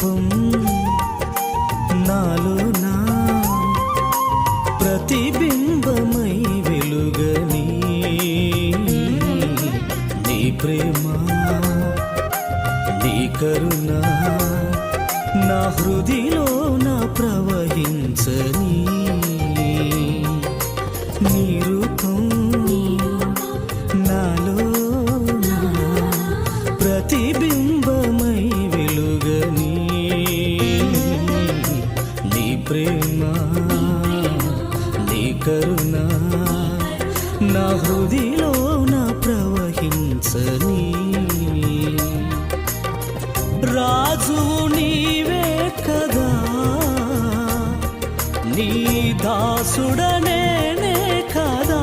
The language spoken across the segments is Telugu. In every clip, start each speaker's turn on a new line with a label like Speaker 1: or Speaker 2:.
Speaker 1: రూపం నాలో నా ప్రతిబింబమై వెలుగని నీ. ప్రేమ నీ కరుణ నా హృదిలో నా. ప్రవహించని ప్రేమ నీ కరుణ నా హృదిలో నా ప్రవహించని. రాజు నీవే కదా నీ దాసుడనే కదా.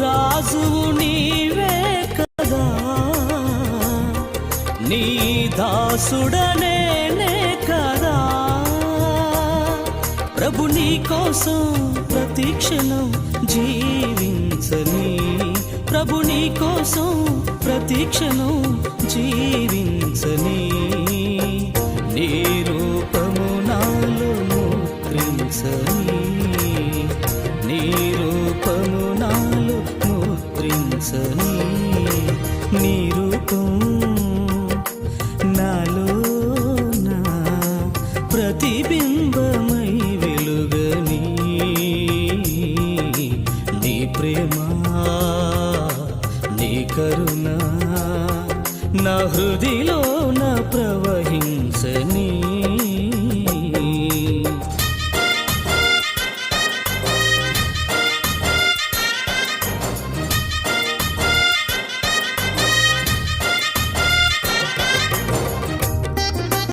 Speaker 1: రాజు నీవే కదా నీ దాసుడనే ప్రభు నీ కోసం ప్రతిక్షణం జీవించని. ప్రభు నీ కోసం ప్రతిక్షణం జీవించని. నీ రూపము నాలో ముద్రించని. నీ రూపము నాలో ముద్రించని. నీ రూపం నాలో నా ప్రతిబింబ ప్రేమా నీ కరుణ నా హృదిలో నా ప్రవ